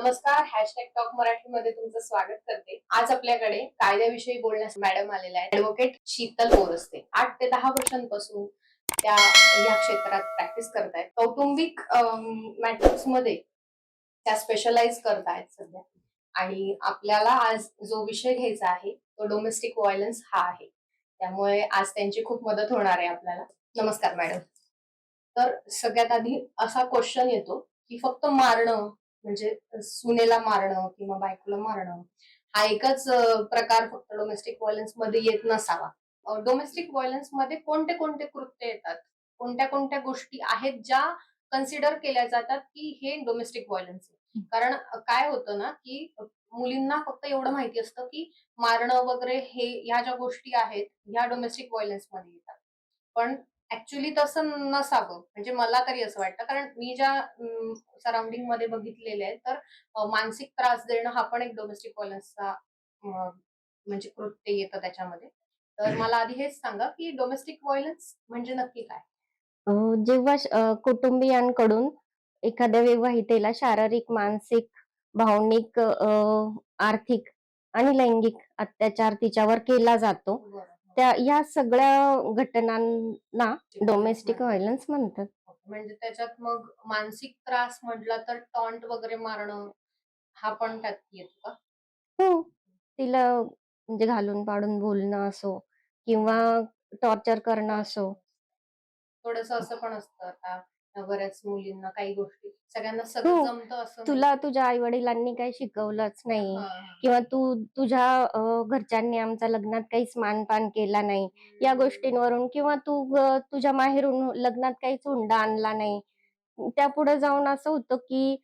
नमस्कार hashtag talk मराठीमध्ये तुमचं स्वागत करते. आज आपल्याकडे कायद्याविषयी बोलण्यास मॅडम आलेल्या आहेत. ऍडव्होकेट शीतल बोरस्ते आठ ते दहा वर्षांपासून त्या या क्षेत्रात प्रॅक्टिस करतायत. कौटुंबिक मॅटर्समध्ये त्या स्पेशलाइज करतायत सध्या. आणि आपल्याला आज जो विषय घ्यायचा आहे तो डोमेस्टिक व्हायलन्स हा आहे. त्यामुळे आज त्यांची खूप मदत होणार आहे आपल्याला. नमस्कार मॅडम तर सगळ्यात आधी असा क्वेश्चन येतो की फक्त मारणं म्हणजे सुनेला मारणं किंवा बायकोला मारणं हा एकच प्रकार फक्त डोमेस्टिक व्हायलन्समध्ये येत नसावा. डोमेस्टिक व्हायलन्समध्ये कोणते कोणते कृत्य येतात? कोणत्या कोणत्या गोष्टी आहेत ज्या कन्सिडर केल्या जातात की हे डोमेस्टिक व्हायलन्स आहे? कारण काय होतं ना की मुलींना फक्त एवढं माहिती असतं की मारणं वगैरे हे ह्या ज्या गोष्टी आहेत ह्या डोमेस्टिक व्हायलन्समध्ये येतात. पण ऍक्च्युली तसं नसावं. म्हणजे मला तरी असं वाटतं. कारण मी ज्या सराउंडिंगमध्ये बघितलेले आहे तर मानसिक त्रास देणं हा पण एक डोमेस्टिक व्हायलन्सचा म्हणजे कृत्य येतं त्याच्यामध्ये. तर मला आधी हेच सांगा की डोमेस्टिक व्हायलन्स म्हणजे नक्की काय? जेव्हा कुटुंबियांकडून एखाद्या विवाहितेला शारीरिक मानसिक भावनिक आर्थिक आणि लैंगिक अत्याचार तिच्यावर केला जातो. त्या या सगळ्या घटनांना डोमेस्टिक व्हायलन्स म्हणतात. म्हणजे त्याच्यात मग मानसिक त्रास म्हटला तर टॉन्ट वगैरे मारणं हा पण त्यात येतो का? हो. तिला म्हणजे घालून पाडून बोलणं असो किंवा टॉर्चर करणं असो. थोडस असं पण असतं आता. बऱ्याच मुलींना काही गोष्टी सगळ्यांना सगळं. जमतं असं तुला तुझ्या आई वडिलांनी काही शिकवलंच नाही. किंवा तू तुझ्या घरच्यांनी आमच्या लग्नात काहीच मानपान केला नाही या गोष्टींवरून किंवा तू तुझ्या माहेरून लग्नात काहीच हुंडा आणला नाही त्या पुढे जाऊन असं होतं की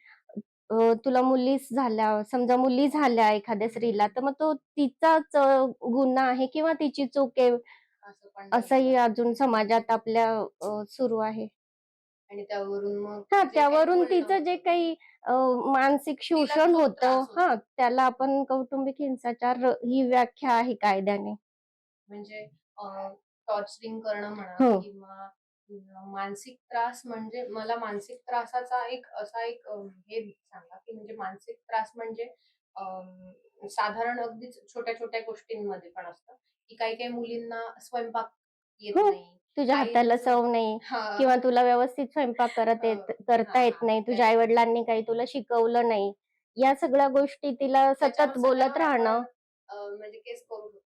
तुला मुलीच झाल्या समजा मुली झाल्या एखाद्या स्त्रीला तर मग तो तिचाच गुन्हा आहे किंवा तिची चूक आहे असंही. अजून समाजात आपल्या सुरू आहे आणि त्यावरून मग हा त्यावरून तिचं जे काही मानसिक शोषण होतं. हा त्याला आपण कौटुंबिक हिंसाचार ही व्याख्या आहे कायद्याने म्हणजे टॉर्चरिंग करणं म्हणा हो. किंवा मानसिक त्रास म्हणजे मला मानसिक त्रासाचा एक असा एक हे सांगा की म्हणजे मानसिक त्रास म्हणजे साधारण अगदीच छोट्या छोट्या गोष्टींमध्ये पण असतं की काही काही मुलींना स्वयंपाक येत हो. नाही तुझ्या हाताला चव नाही. किंवा तुला व्यवस्थित स्वयंपाक करत येत करता येत. नाही तुझ्या आई वडिलांनी काही तुला शिकवलं नाही या सगळ्या गोष्टी तिला सतत बोलत राहणं. म्हणजे केस करू शकतो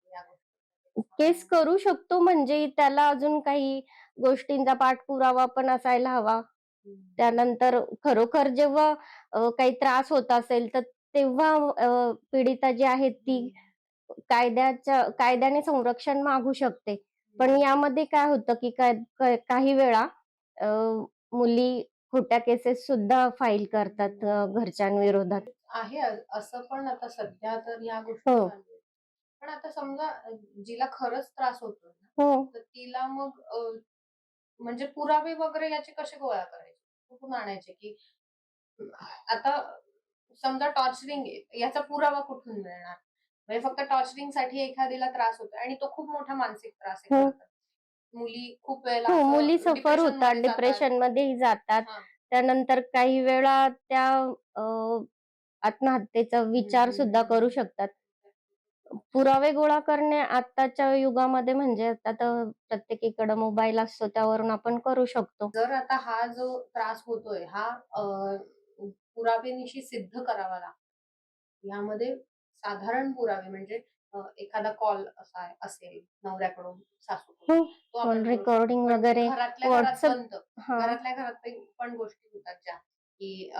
केस करू शकतो म्हणजे त्याला अजून काही गोष्टींचा पाठपुरावा पण असायला हवा. त्यानंतर खरोखर जेव्हा काही त्रास होत असेल तर तेव्हा पीडिता जी आहे ती कायद्याच्या कायद्याने संरक्षण मागू शकते. पण यामध्ये काय होतं की काही वेळा मुली खोट्या केसेस सुद्धा फाईल करतात घरच्यांविरोधात. आहे असं पण आता सध्या तर या गोष्टी हो. पण आता समजा जिला खरंच त्रास होतो हो. तर तिला मग म्हणजे पुरावे वगैरे याचे कसे गोळा करायचे? कुठून आणायचे की आता समजा टॉर्चरिंग याचा पुरावा कुठून मिळणार? म्हणजे फक्त टॉर्चरिंगसाठी एखाद्याला त्रास होतो आणि तो खूप मोठा मानसिक त्रास आहे हो. मुली खूप वेळेला हो असं मुली सफर depression होतात जातात. डिप्रेशन मध्येही जातात हा. त्यानंतर काही वेळा त्या अ, आत्महत्येचा विचार सुद्धा करू शकतात पुरावे गोळा करणे आताच्या युगामध्ये म्हणजे आता तर प्रत्येकीकडे मोबाईल असतो त्यावरून आपण करू शकतो जर आता हा जो त्रास होतोय हा अ, पुराव्यानिशी सिद्ध करावा लागतो यामध्ये साधारण पुरावे म्हणजे एखादा कॉल असा असेल नवऱ्याकडून हो तो आपण शकतो. रेकॉर्डिंग पण वगैरे घरातल्या घरात हा. पण गोष्टी होतात ज्या की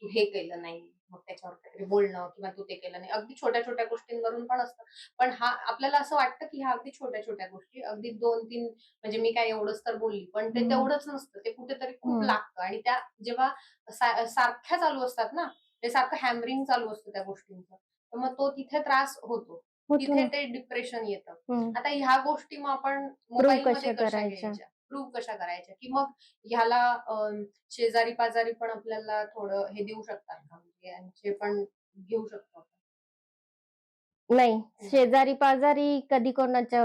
तू हे केलं नाही मग त्याच्यावर काहीतरी बोलणं किंवा तू ते केलं नाही. अगदी छोट्या छोट्या गोष्टींवरून पण असतं. पण हा आपल्याला असं वाटतं की ह्या अगदी छोट्या छोट्या गोष्टी अगदी दोन तीन म्हणजे मी काय एवढंच तर बोलली पण ते. तेवढंच नसतं. ते कुठेतरी खूप. लागतं. आणि त्या जेव्हा सारख्या चालू असतात ना ते सारखं हॅमरिंग चालू असतं त्या गोष्टींचं. तर मग तो तिथे त्रास होतो. तिथे. ते डिप्रेशन येतं. आता ह्या गोष्टी मग आपण मोबाईल मध्ये कशा? घ्यायच्या? प्रूव्ह कशा करायच्या? की मग ह्याला शेजारी पाजारी पण आपल्याला थोडं हे देऊ शकतात का? म्हणजे यांचे पण घेऊ शकतो. नाही. शेजारी पाजारी कधी कोणाच्या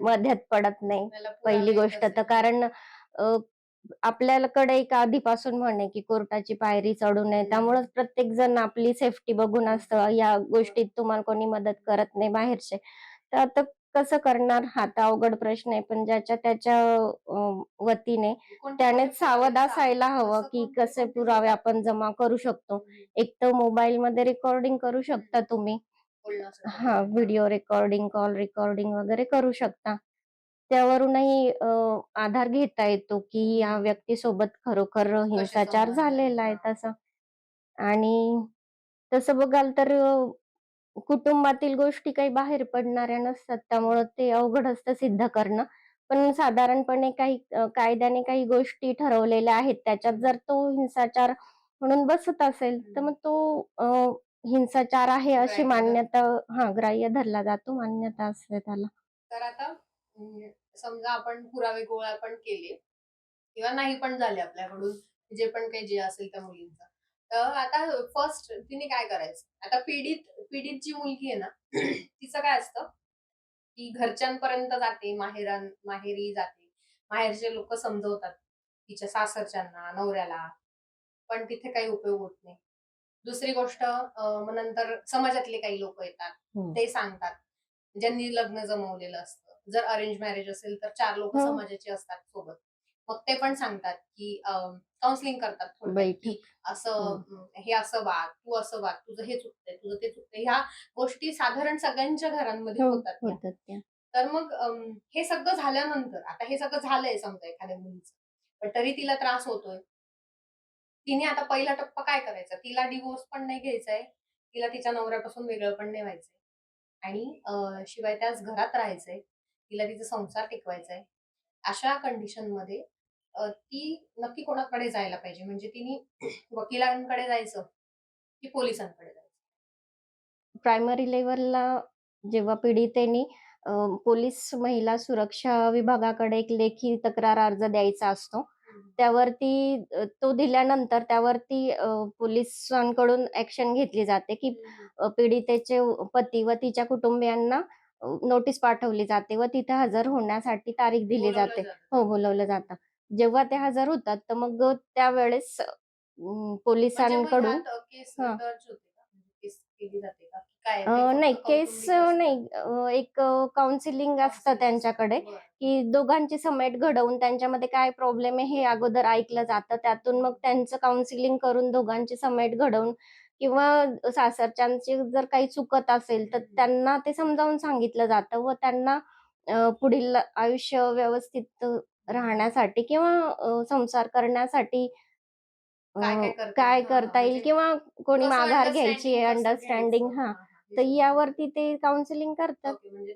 मध्यात पडत नाही. पहिली गोष्ट तर कारण आपल्याकडे एक आधीपासून म्हण की कोर्टाची पायरी चढू नये. हम्म. त्यामुळेच प्रत्येक जण आपली सेफ्टी बघून असतं. या गोष्टीत तुम्हाला कोणी मदत करत नाही बाहेरचे. तर आता कसं करणार? हा तर अवघड प्रश्न आहे. पण ज्याच्या त्याच्या वतीने त्याने सावध असायला? हवं की कसे पुरावे आपण जमा करू शकतो. एक तर मोबाईल मध्ये रेकॉर्डिंग करू शकता तुम्ही. हा व्हिडिओ रेकॉर्डिंग कॉल रेकॉर्डिंग वगैरे करू शकता. त्यावरूनही आधार घेता येतो की या व्यक्तीसोबत खरोखर हिंसाचार? झालेला आहे. तसा आणि तसं बघाल तर कुटुंबातील गोष्टी काही बाहेर पडणाऱ्या नसतात त्यामुळं ते अवघड असतं सिद्ध करणं पण साधारणपणे काही कायद्याने काही गोष्टी ठरवलेल्या आहेत त्याच्यात जर तो हिंसाचार म्हणून बसत असेल तर मग तो हिंसाचार आहे अशी. मान्यता हा ग्राह्य धरला जातो मान्यता असते त्याला तर आता समजा आपण पुरावे गोळा पण केले किंवा नाही पण झाले आपल्याकडून जे पण काही जे असेल त्या मुलींचं. तर आता फर्स्ट तिने काय करायचं? आता पीडित पीडित जी मुलगी आहे ना तिचं काय असतं? की घरच्यांपर्यंत जाते माहेरां माहेरी जाते. माहेरचे लोक समजवतात तिच्या सासरच्यांना नवऱ्याला. पण तिथे काही उपयोग होत नाही. दुसरी गोष्ट मग नंतर समाजातले काही लोक येतात. हम्म. ते सांगतात. ज्यांनी लग्न जमवलेलं असतं. जर अरेंज मॅरेज असेल तर चार लोक हो. समाजाचे असतात सोबत. मग ते पण सांगतात की काउन्सिलिंग करतात. की असं अं, हे असं वाग तू असं वाग तुझं हे चुकतंय तुझं ते चुकतंय. ह्या गोष्टी साधारण सगळ्यांच्या घरांमध्ये हो, होतात. तर मग हे सगळं झाल्यानंतर आता हे सगळं झालंय समजा एखाद्या मुलीचं पण तरी तिला त्रास होतोय. तिने आता पहिला टप्पा काय करायचा? तिला डिवोर्स पण नाही घ्यायचाय. तिला तिच्या नवऱ्यापासून वेगळं पण नाही व्हायचंय. आणि शिवाय त्याच घरात राहायचंय. तिला तिचा संसार टिकवायचा आहे अशा कंडिशनमध्ये अं, ती नक्की कोणाकडे जायला पाहिजे? म्हणजे तिने वकिलांकडे जायचं की पोलिसांकडे जायचं? प्रायमरी लेवलला जेव्हा पीडितेने पोलीस महिला सुरक्षा विभागाकडे एक लेखी तक्रार अर्ज द्यायचा असतो त्यावरती तो दिल्यानंतर त्यावरती पोलिसांकडून ऍक्शन घेतली जाते की पीडितेचे पती व तिच्या कुटुंबियांना नोटीस पाठवली जाते व तिथे हजर होण्यासाठी तारीख दिली जाते. हो बोलवलं जातं. जेव्हा ते हजर होतात तर मग त्यावेळेस म्हणजे पोलिसांकडून म्हणजे फक्त नाही केस? नाही. एक काउन्सिलिंग असतं त्यांच्याकडे. की दोघांची समेट घडवून त्यांच्यामध्ये काय प्रॉब्लेम आहे हे अगोदर ऐकलं जातं. त्यातून मग त्यांचं काउन्सिलिंग करून दोघांची समेट घडवून किंवा सासरच्यांची जर काही चुकत असेल तर. त्यांना ते समजावून सांगितलं जातं व त्यांना पुढील आयुष्य व्यवस्थित राहण्यासाठी किंवा संसार करण्यासाठी काय काय करता येईल? म्हणजे किंवा कोणी माघार घ्यायची कसं अंडरस्टँडिंग? हा तर. यावरती ते काउन्सिलिंग करतात Okay, म्हणजे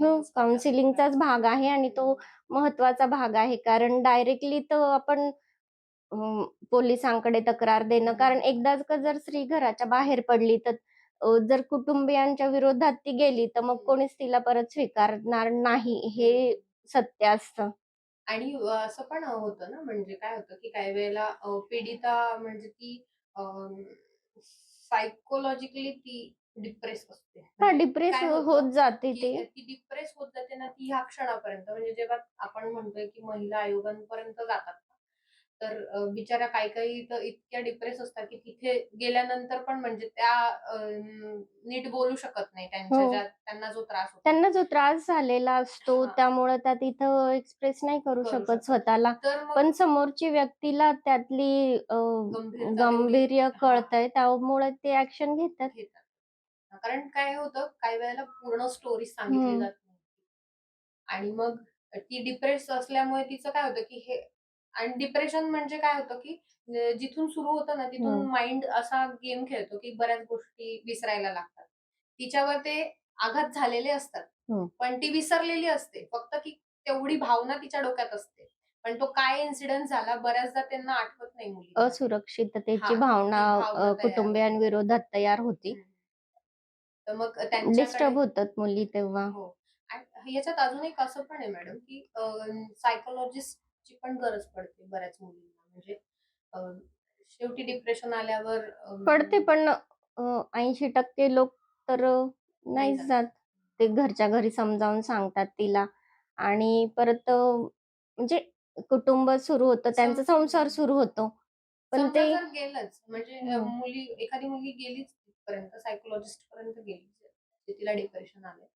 हो. काउन्सिलिंगचाच भाग आहे आणि तो महत्त्वाचा भाग आहे कारण डायरेक्टली तर आपण पोलिसांकडे तक्रार देणं. कारण एकदाच का जर स्त्री घराच्या बाहेर पडली तर जर कुटुंबियांच्या विरोधात ती गेली तर मग. कोणीच तिला परत स्वीकारणार नाही हे सत्य असतं. आणि असं पण होतं ना म्हणजे काय होतं की काही वेळेला पीडिता म्हणजे ती सायकोलॉजिकली ती डिप्रेस असते. हा म्हणजे डिप्रेस काय होतं जाते ते. ती डिप्रेस होत जाते ना ती ह्या क्षणापर्यंत. म्हणजे जेव्हा आपण म्हणतोय की महिला आयोगांपर्यंत जातात तर बिचाऱ्या काही काही तर इतक्या डिप्रेस असतात की तिथे गेल्यानंतर पण म्हणजे त्या नीट बोलू शकत नाही त्यांच्या हो. त्यांना जो त्रास होतो त्यांना जो त्रास झालेला असतो. त्यामुळे त्या तिथं एक्सप्रेस नाही करू शकत. स्वतःला पण समोरची व्यक्तीला त्यातली गांभीर्य. कळतंय त्यामुळे ते ऍक्शन घेतात कारण काय होतं काही वेळेला पूर्ण स्टोरी सांगितली. जात नाही आणि मग ती डिप्रेस असल्यामुळे तिचं काय होतं की हे आणि डिप्रेशन म्हणजे काय होतं की जिथून सुरू होतं ना तिथून हम्म. माइंड असा गेम खेळतो की बऱ्याच गोष्टी विसरायला लागतात. तिच्यावर ते आघात झालेले असतात. हम्म. पण ती विसरलेली असते. फक्त की तेवढी भावना तिच्या डोक्यात असते. पण तो काय इन्सिडेंट झाला बऱ्याचदा त्यांना आठवत नाही मुली असुरक्षिततेची हा, ती भावना अं, तयार कुटुंबियांविरोधात तयार होती. तर मग डिस्टर्ब होतात मुली तेव्हा. हो. आणि याच्यात अजून एक असं पण आहे मॅडम की सायकोलॉजिस्टची पण गरज पडते बऱ्याच मुलींना. म्हणजे अं, शेवटी डिप्रेशन आल्यावर अं, पडते पण ऐंशी टक्के लोक तर अं, नाही नाहीच जात. ते घरच्या घरी समजावून सांगतात तिला. आणि परत अं, म्हणजे कुटुंब सुरू होतं त्यांचा संसार. संसार सुरू होतो. पण समजा ते जर गेलंच म्हणजे अ, हम्म. मुली एखादी मुलगी गेलीच तिथपर्यंत सायकोलॉजिस्ट पर्यंत गेली तिला डिप्रेशन आले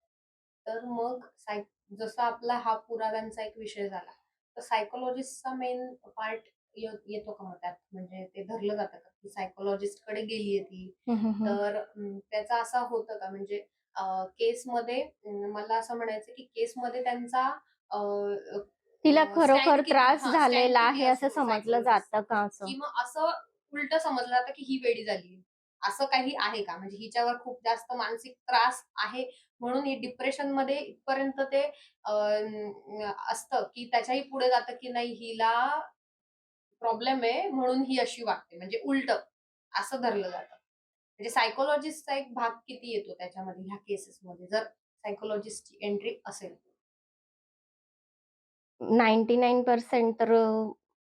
तर मग साय जसा आपला हा पुराव्यांचा एक विषय झाला तर सायकोलॉजिस्टचा मेन पार्ट येतो का मग त्यात? म्हणजे ते धरलं जातं का? की सायकोलॉजिस्टकडे गेलीये ती. तर त्याचा असा होतं का? म्हणजे केसमध्ये मला असं म्हणायचं की केसमध्ये त्यांचा तिला खरोखर त्रास झालेला आहे असं समजलं जातं का असं? किंवा असं उलट समजलं जातं की ही वेडी झाली. असं काही आहे का? म्हणजे हिच्यावर खूप जास्त मानसिक त्रास आहे म्हणून ही डिप्रेशनमध्ये इथपर्यंत ते असतं की त्याच्याही पुढे जातं की नाही हिला प्रॉब्लेम आहे म्हणून ही अशी वागते. म्हणजे उलट असं धरलं जातं. म्हणजे सायकोलॉजिस्टचा एक भाग किती येतो त्याच्यामध्ये ह्या केसेसमध्ये जर सायकोलॉजिस्टची एंट्री असेल नाईन्टी नाईन पर्सेंट तर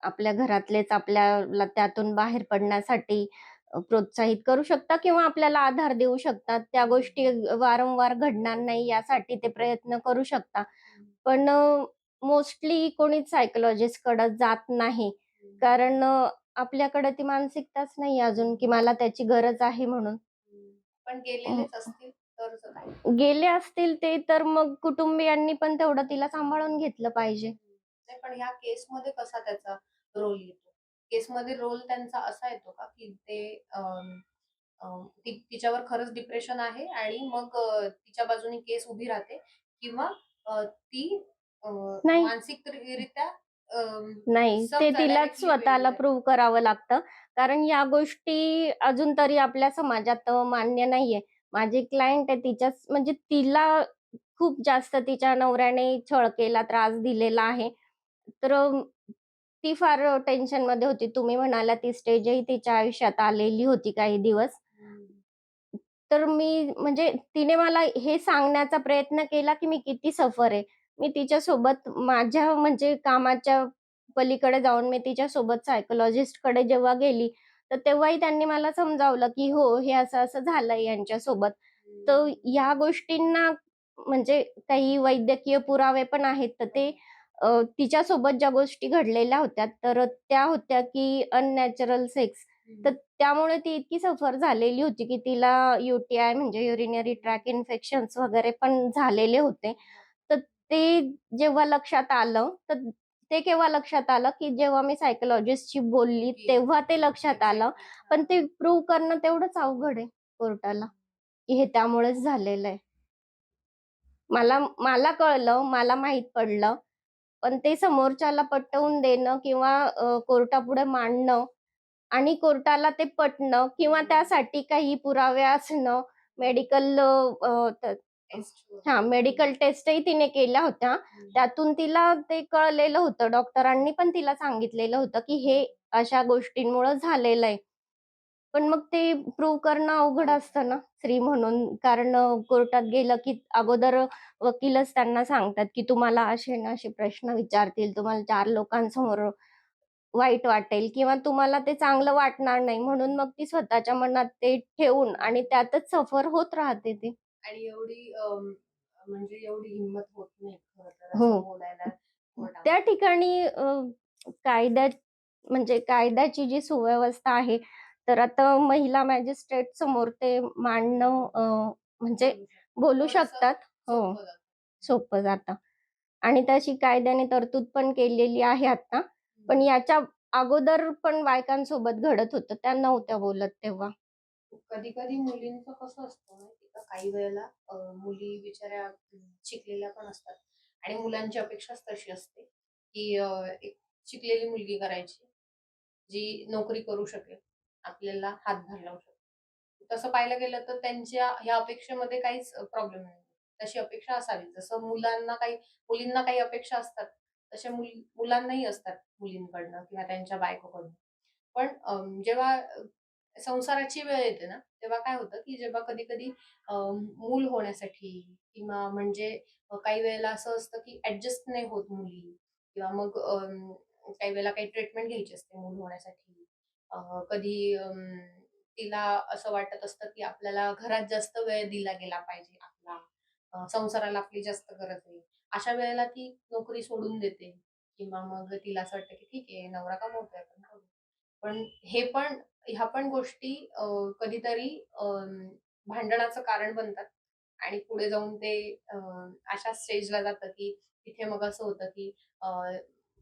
आपल्या घरातलेच आपल्याला त्यातून बाहेर पडण्यासाठी प्रोत्साहित करू शकतात किंवा आपल्याला आधार देऊ शकतात त्या गोष्टी वारंवार घडणार नाही यासाठी ते प्रयत्न करू शकतात पण मोस्टली कोणीच सायकोलॉजिस्टकडे जात नाही. कारण आपल्याकडे ती मानसिकताच नाही अजून की मला त्याची गरज आहे म्हणून. पण गेलेलेच असतील गेले असतील ते तर मग कुटुंबियांनी पण तेवढं तिला सांभाळून घेतलं पाहिजे. पण ह्या केसमध्ये कसा त्याचा रोल येतो? केसमध्ये रोल त्यांचा असा येतो का की ते तिच्यावर खरंच डिप्रेशन आहे आणि मग तिच्या बाजूने केस उभी राहते किंवा ती. मानसिकरित्या नाही ते तिलाच स्वतःला. प्रूव्ह करावं लागतं कारण या गोष्टी अजून तरी आपल्या समाजात मान्य नाहीये माझी क्लायंट आहे तिच्याच म्हणजे तिला खूप जास्त तिच्या नवऱ्याने छळ केला त्रास दिलेला आहे तर ती फार टेन्शनमध्ये होती. तुम्ही म्हणाला ती स्टेजही तिच्या आयुष्यात आलेली होती काही दिवस. तर मी म्हणजे तिने मला हे सांगण्याचा प्रयत्न केला की मी किती सफर आहे. मी तिच्यासोबत माझ्या म्हणजे कामाच्या पलीकडे जाऊन मी तिच्यासोबत सायकोलॉजिस्टकडे जेव्हा गेली तर तेव्हाही त्यांनी मला समजावलं की हो हे असं असं झालंय यांच्यासोबत. तर या गोष्टींना म्हणजे काही वैद्यकीय पुरावे पण आहेत तर ते तिच्यासोबत ज्या गोष्टी घडलेल्या होत्या तर त्या होत्या की अननॅचरल सेक्स तर त्यामुळे ती इतकी सफर झालेली होती की तिला युटीआय म्हणजे युरिनरी ट्रॅक इन्फेक्शन्स वगैरे पण झालेले होते. तर ते जेव्हा लक्षात आलं तर ते केव्हा लक्षात आलं की जेव्हा मी सायकोलॉजिस्टशी बोलली तेव्हा ते लक्षात आलं. पण ते प्रूव्ह करणं तेवढंच अवघड आहे कोर्टाला की हे त्यामुळेच झालेलं आहे. मला मला कळलं मला माहीत पडलं. पण ते समोरच्याला पटवून देणं किंवा कोर्टापुढे मांडणं आणि कोर्टाला ते पटणं किंवा त्यासाठी काही पुरावे असणं मेडिकल हा मेडिकल टेस्टही तिने केल्या होत्या. त्यातून तिला ते कळलेलं होतं डॉक्टरांनी पण तिला सांगितलेलं होतं की हे अशा गोष्टींमुळे झालेलं आहे. पण मग ते प्रूव्ह करणं अवघड असतं ना स्त्री म्हणून. कारण कोर्टात गेलं की अगोदर वकीलच त्यांना सांगतात की तुम्हाला असे ना असे प्रश्न विचारतील तुम्हाला चार लोकांसमोर वाईट वाटेल किंवा तुम्हाला ते चांगलं वाटणार नाही. म्हणून मग ती स्वतःच्या मनात ते ठेवून आणि त्यातच सफर होत राहते ती. आणि एवढी म्हणजे एवढी हिंमत होत नाही हो. त्या ठिकाणी अ, कायद्या म्हणजे कायद्याची जी सुव्यवस्था आहे तर आता महिला मॅजिस्ट्रेट समोर ते मांडणं म्हणजे बोलू शकतात. हो. सोपं जातं. आणि तशी कायद्याने तरतूद पण केलेली आहे आता. पण याच्या अगोदर पण बायकांसोबत घडत होतं. त्या नव्हत्या बोलत तेव्हा. कधी कधी मुलींचं कसं असतं माहिती का? काही वेळेला मुली बिचाऱ्या शिकलेल्या पण असतात. आणि मुलांची अपेक्षाच तशी असते की एक शिकलेली मुलगी करायची जी नोकरी करू शकेल. आपल्याला हातभार लावू शकतो. तसं पाहायला गेलं तर त्यांच्या ह्या अपेक्षेमध्ये काहीच प्रॉब्लेम नाही. तशी अपेक्षा असावी. जसं मुलांना काही मुलींना काही अपेक्षा असतात तशा मुल मुलांनाही असतात मुलींकडनं किंवा त्यांच्या बायकोकडनं. पण जेव्हा संसाराची वेळ येते ना तेव्हा काय होतं की जेव्हा कधी कधी मूल होण्यासाठी किंवा म्हणजे काही वेळेला असं असतं की ऍडजस्ट नाही होत मुली किंवा मग काही वेळेला काही ट्रीटमेंट घ्यायची असते मूल होण्यासाठी. कधी तिला असं वाटत असतं की आपल्याला घरात जास्त वेळ दिला गेला पाहिजे आपला. संसाराला आपली जास्त गरज आहे. अशा वेळेला ती नोकरी सोडून देते किंवा मग तिला असं वाटतं की ठीक आहे नवरा कमवतोय आपण करू. पण हे पण ह्या पण गोष्टी कधीतरी भांडणाचं कारण बनतात आणि पुढे जाऊन ते अं, अशा स्टेजला जातं की तिथे मग असं होतं की अं,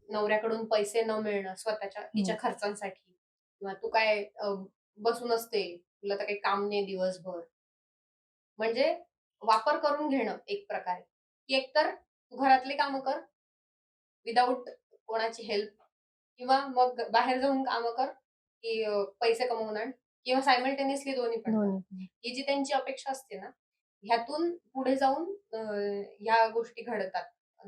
नवऱ्याकडून पैसे न मिळणं स्वतःच्या तिच्या खर्चांसाठी. किंवा तू काय बसून असते तुला तर काही काम नाही दिवसभर. म्हणजे वापर करून घेणं एक प्रकारे. की एकतर तू घरातली कामं कर विदाऊट कोणाची हेल्प किंवा मग बाहेर जाऊन कामं कर की पैसे कमवून आण. किंवा सायमल्टेनियसली दोन्ही पण ही जी त्यांची अपेक्षा असते ना ह्यातून पुढे जाऊन ह्या गोष्टी घडतात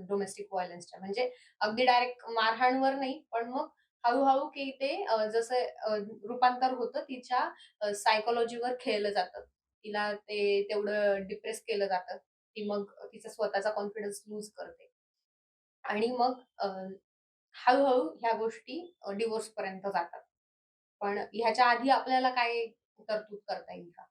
डोमेस्टिक व्हायलन्सच्या म्हणजे अगदी डायरेक्ट मारहाणवर नाही पण मग हळूहळू की ते जसं रूपांतर होतं तिच्या सायकोलॉजीवर खेळलं जातं. तिला ते तेवढं डिप्रेस केलं जातं ती मग तिचा स्वतःचा कॉन्फिडन्स लूज करते. आणि मग हळूहळू ह्या गोष्टी डिवोर्स पर्यंत जातात. पण ह्याच्या आधी आपल्याला काय तरतूद करता येईल का?